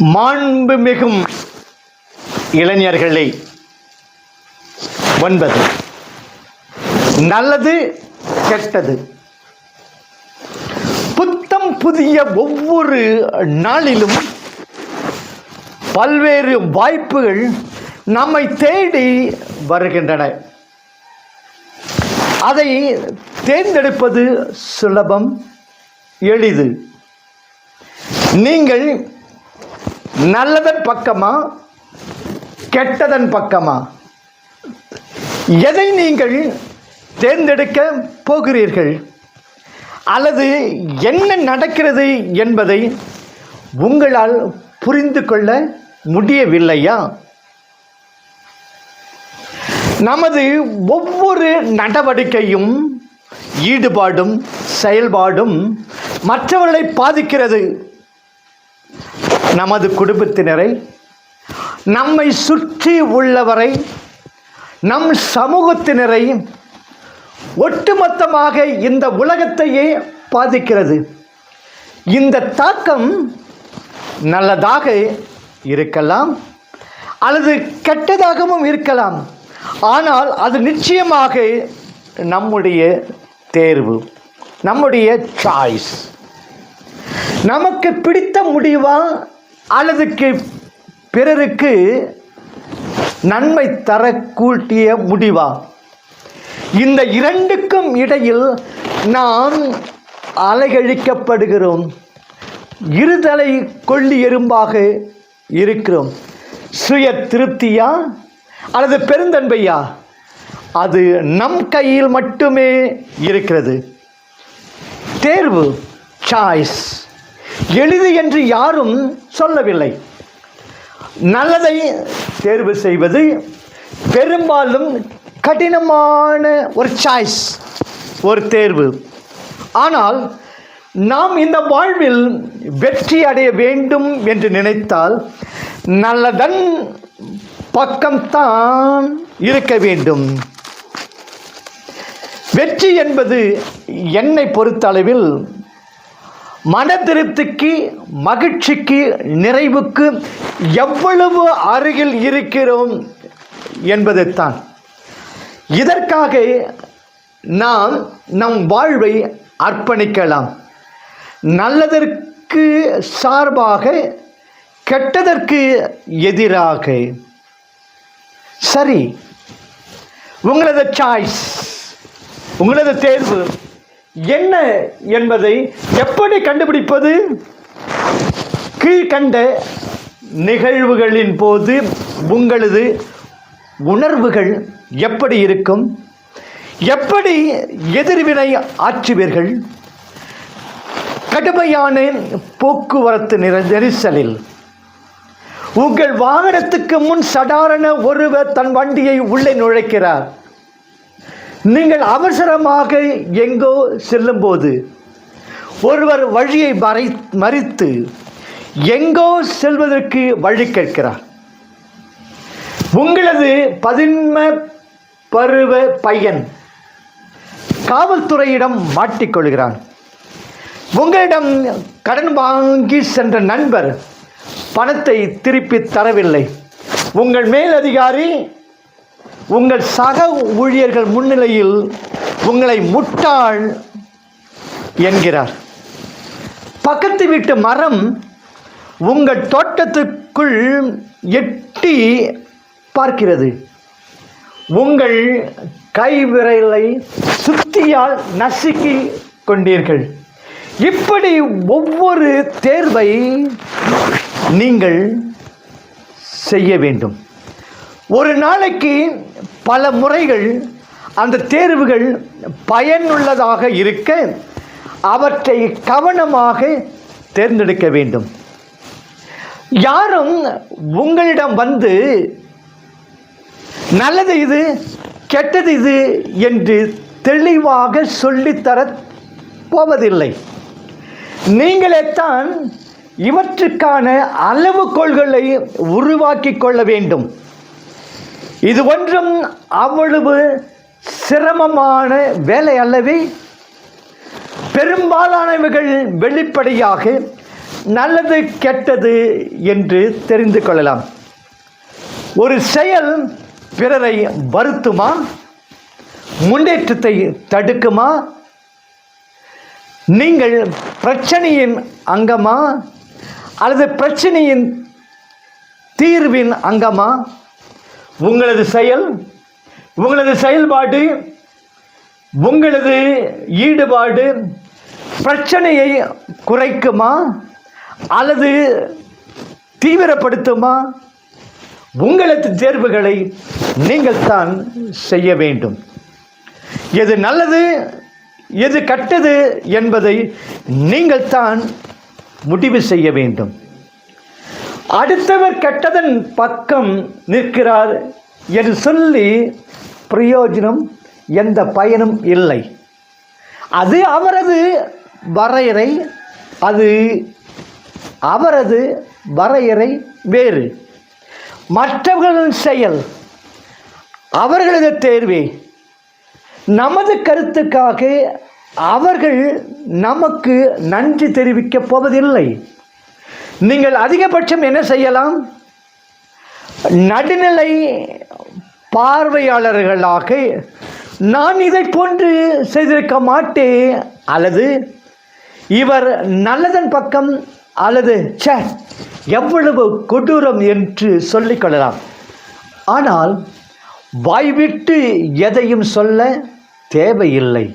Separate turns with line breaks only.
மாண்புமிகும் இளைஞர்களே ஒன்பது. நல்லது கெட்டது. புத்தம் புதிய ஒவ்வொரு நாளிலும் பல்வேறு வாய்ப்புகள் நம்மை தேடி வருகின்றன. அதை தேர்ந்தெடுப்பது சுலபம் எளிது. நீங்கள் நல்லதன் பக்கமா கெட்டதன் பக்கமா? எதை நீங்கள் தேர்ந்தெடுக்க போகிறீர்கள்? அல்லது என்ன நடக்கிறது என்பதை உங்களால் புரிந்து கொள்ள முடியவில்லையா? நமது ஒவ்வொரு நடவடிக்கையும் ஈடுபாடும் செயல்பாடும் மற்றவர்களை பாதிக்கிறது. நமது குடும்பத்தினரை நம்மை சுற்றி உள்ளவரை நம் சமூகத்தினரை ஒட்டுமொத்தமாக இந்த உலகத்தையே பாதிக்கிறது. இந்த தாக்கம் நல்லதாக இருக்கலாம் அல்லது கெட்டதாகவும் இருக்கலாம். ஆனால் அது நிச்சயமாக நம்முடைய தேர்வு நம்முடைய சாய்ஸ் நமக்கு பிடித்த முடிவா அல்லது பிறருக்கு நன்மை தரக்கூட்டிய முடிவா? இந்த இரண்டுக்கும் இடையில் நாம் அலைகழிக்கப்படுகிறோம். இருதலை கொள்ளி எறும்பாக இருக்கிறோம். சுய திருப்தியா? அல்லது பெருந்தன்மையா? அது நம் கையில் மட்டுமே இருக்கிறது. தேர்வு சாய்ஸ் எளிது என்று யாரும் சொல்லவில்லை. நல்லதை தேர்வு செய்வது பெரும்பாலும் கடினமான ஒரு சாய்ஸ் ஒரு தேர்வு. ஆனால் நாம் இந்த வாழ்வில் வெற்றி அடைய வேண்டும் என்று நினைத்தால் நல்லதன் பக்கம்தான் இருக்க வேண்டும். வெற்றி என்பது என்னை பொறுத்தளவில் மன திருப்திக்கு மகிழ்ச்சிக்கு நிறைவுக்கு எவ்வளவு அருகில் இருக்கிறோம் என்பதைத்தான் இதற்காக நாம் நம் வாழ்வை அர்ப்பணிக்கலாம். நல்லதற்கு சார்பாக கெட்டதற்கு எதிராக. சரி உங்களது சாய்ஸ் உங்களது தேர்வு. என்ன என்பதை எப்படி கண்டுபிடிப்பது? கீழ்கண்ட நிகழ்வுகளின் போது உங்களது உணர்வுகள் எப்படி இருக்கும்? எப்படி எதிர்வினை ஆற்றுவீர்கள்? கடுமையான போக்குவரத்து நிற- நெரிசலில். உங்கள் வாகனத்துக்கு முன் சடாரண ஒருவர் தன் வண்டியை உள்ளே நுழைக்கிறார். நீங்கள் அவசரமாக எங்கோ செல்லும்போது ஒருவர் வழியை மறை மறித்து எங்கோ செல்வதற்கு வழி கேட்கிறார். உங்களது பதின்ம பருவ பையன் காவல்துறையிடம் மாட்டிக்கொள்கிறான். உங்களிடம் கடன் வாங்கி சென்ற நண்பர் பணத்தை திருப்பி தரவில்லை. உங்கள் மேலதிகாரி உங்கள் சக ஊழியர்கள் முன்னிலையில் உங்களை முட்டாள் என்கிறார். பக்கத்து வீட்டு மரம் உங்கள் தோட்டத்துக்குள் எட்டி பார்க்கிறது. உங்கள் கைவிரலை சுத்தியால் நசுக்கி கொண்டீர்கள். இப்படி ஒவ்வொரு தேர்வை நீங்கள் செய்ய வேண்டும். ஒரு நாளைக்கு பல முறைகள் அந்த தேர்வுகள் பயனுள்ளதாக இருக்க அவற்றை கவனமாக தேர்ந்தெடுக்க வேண்டும். யாரும் உங்களிடம் வந்து நல்லது இது கெட்டது இது என்று தெளிவாக சொல்லித்தர போவதில்லை. நீங்களே தான் இவற்றுக்கான அளவுகோள்களை உருவாக்கி கொள்ள வேண்டும். இது ஒன்றும் அவ்வளவு சிரமமான வேலை அல்லவே பெரும்பாலானவைகள் வெளிப்படையாக நல்லது கெட்டது என்று தெரிந்து கொள்ளலாம். ஒரு செயல் பிறரை வருத்துமா? முன்னேற்றத்தை தடுக்குமா? நீங்கள் பிரச்சனையின் அங்கமா? அல்லது பிரச்சனையின் தீர்வின் அங்கமா? உங்களது செயல் உங்களது செயல்பாடு உங்களது ஈடுபாடு பிரச்சனையை குறைக்குமா? அல்லது தீவிரப்படுத்துமா? உங்களது தேர்வுகளை நீங்கள் தான் செய்ய வேண்டும். எது நல்லது எது கட்டது என்பதை நீங்கள் தான் முடிவு செய்ய வேண்டும். அடுத்தவர் கெட்டதன் பக்கம் நிற்கிறார் என்று சொல்லி பிரயோஜனம் எந்த பயனும் இல்லை. அது அவரது வரையறை அது அவரது வரையறை வேறு. மற்றவர்களின் செயல் அவர்களது தேர்வே. நமது கருத்துக்காக அவர்கள் நமக்கு நன்றி தெரிவிக்கப் போவதில்லை. நீங்கள் அதிகபட்சம் என்ன செய்யலாம்? நடுநிலை பார்வையாளர்களாக நான் இதை போன்று செய்திருக்க மாட்டேன். அல்லது இவர் நல்லதன் பக்கம் அல்லது ச எவ்வளவு கொடூரம் என்று சொல்லிக்கொள்ளலாம் ஆனால் வாய்விட்டு எதையும் சொல்ல தேவையில்லை.